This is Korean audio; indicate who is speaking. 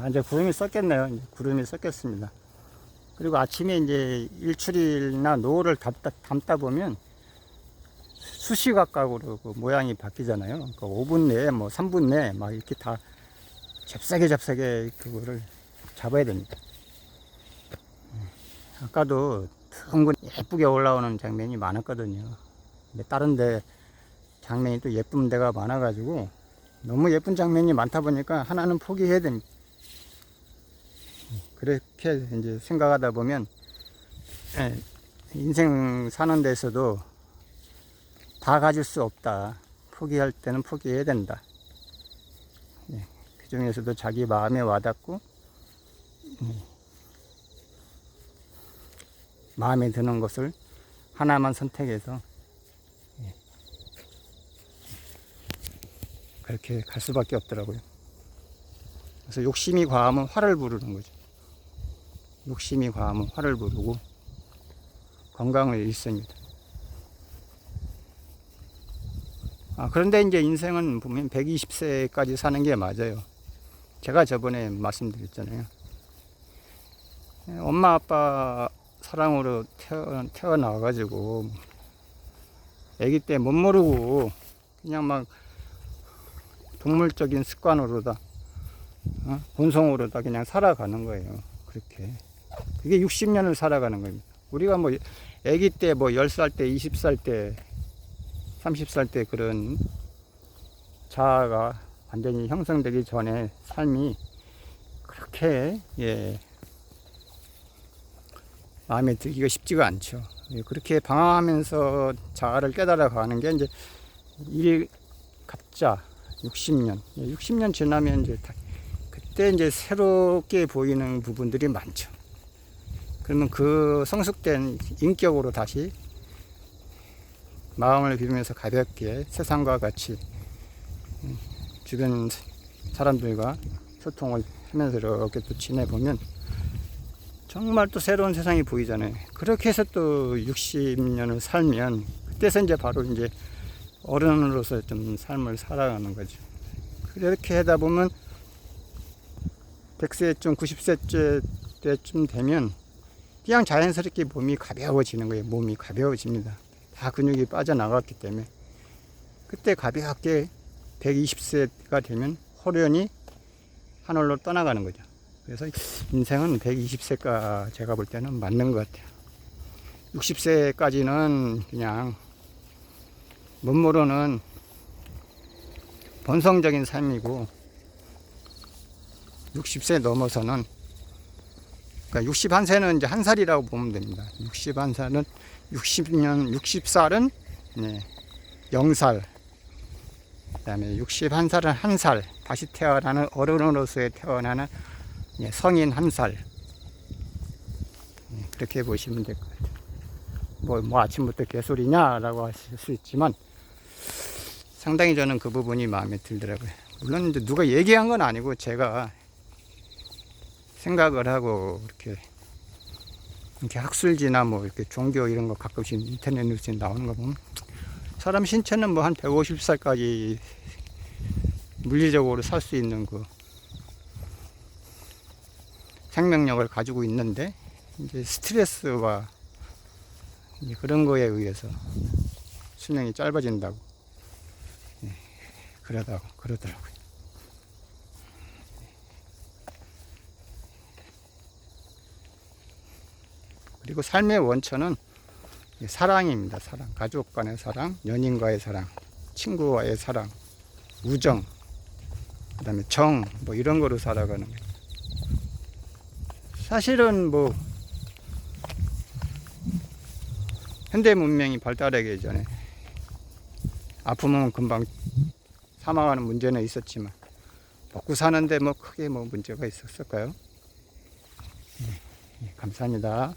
Speaker 1: 아, 이제 구름이 섞였네요. 이제 구름이 섞였습니다. 그리고 아침에 이제 일출이나 노을을 담다, 담다 보면 수시각각으로 그 모양이 바뀌잖아요. 그러니까 5분 내에 뭐 3분 내에 막 이렇게 다 잽싸게 잽싸게 그거를 잡아야 됩니다. 음, 아까도 둥근 예쁘게 올라오는 장면이 많았거든요. 근데 다른데 장면이 또 예쁜 데가 많아가지고 너무 예쁜 장면이 많다 보니까 하나는 포기해야 됩니다. 그렇게 이제 생각하다 보면 예, 인생 사는 데서도 다 가질 수 없다. 포기할 때는 포기해야 된다. 예, 그 중에서도 자기 마음에 와닿고 음, 마음에 드는 것을 하나만 선택해서 예, 그렇게 갈 수밖에 없더라고요. 그래서 욕심이 과하면 화를 부르는 거죠. 욕심이 과하면 화를 부르고 건강을 잃습니다. 아, 그런데 이제 인생은 보면 120세까지 사는 게 맞아요. 제가 저번에 말씀드렸잖아요. 예, 엄마 아빠 사랑으로 태어, 태어나가지고 아기 때 못 모르고 그냥 막 동물적인 습관으로 다 어? 본성으로 다 그냥 살아가는 거예요. 그렇게. 그게 60년을 살아가는 겁니다. 우리가 뭐 아기 때 뭐 10살 때, 20살 때, 30살 때 그런 자아가 완전히 형성되기 전에 삶이 그렇게 예 마음에 들기가 쉽지가 않죠. 예, 그렇게 방황하면서 자아를 깨달아 가는 게 이제 일 갑자 60년, 60년 지나면 이제 다, 그때 이제 새롭게 보이는 부분들이 많죠. 그러면 그 성숙된 인격으로 다시 마음을 비우면서 가볍게 세상과 같이 음, 주변 사람들과 소통을 하면서 이렇게 또 지내보면 정말 또 새로운 세상이 보이잖아요. 그렇게 해서 또 60년을 살면 그때서 이제 바로 이제 어른으로서 좀 삶을 살아가는 거죠. 그렇게 하다 보면 100세쯤, 90세쯤 때쯤 되면 그냥 자연스럽게 몸이 가벼워지는 거예요. 몸이 가벼워집니다. 다 근육이 빠져나갔기 때문에. 그때 가볍게 120세가 되면 호련히 하늘로 떠나가는 거죠. 그래서 인생은 120세가 제가 볼 때는 맞는 것 같아요. 60세까지는 그냥 못 모르는 본성적인 삶이고 60세 넘어서는 그러니까 61세는 이제 한 살이라고 보면 됩니다. 61살은 60년 60살은 네, 0살 그 다음에 61살은 한살 다시 태어나는 어른으로서의 태어나는 예, 성인 한 살. 예, 그렇게 보시면 될 것 같아요. 뭐, 뭐 아침부터 개소리냐라고 하실 수 있지만 상당히 저는 그 부분이 마음에 들더라고요. 물론 이제 누가 얘기한 건 아니고 제가 생각을 하고 이렇게 이렇게 학술지나 뭐 이렇게 종교 이런 거 가끔씩 인터넷 뉴스에 나오는 거 보면 사람 신체는 뭐 한 150살까지 물리적으로 살 수 있는 그 생명력을 가지고 있는데 이제 스트레스와 이제 그런 거에 의해서 수명이 짧아진다고 예, 그러다고 그러더라고요. 그리고 삶의 원천은 사랑입니다. 사랑, 가족 간의 사랑, 연인과의 사랑, 친구와의 사랑, 우정, 그 다음에 정, 뭐 이런 거로 살아가는 거예요. 사실은 뭐 현대 문명이 발달하기 전에 아프면 금방 사망하는 문제는 있었지만 먹고 사는데 뭐 크게 뭐 문제가 있었을까요? 네, 네, 감사합니다.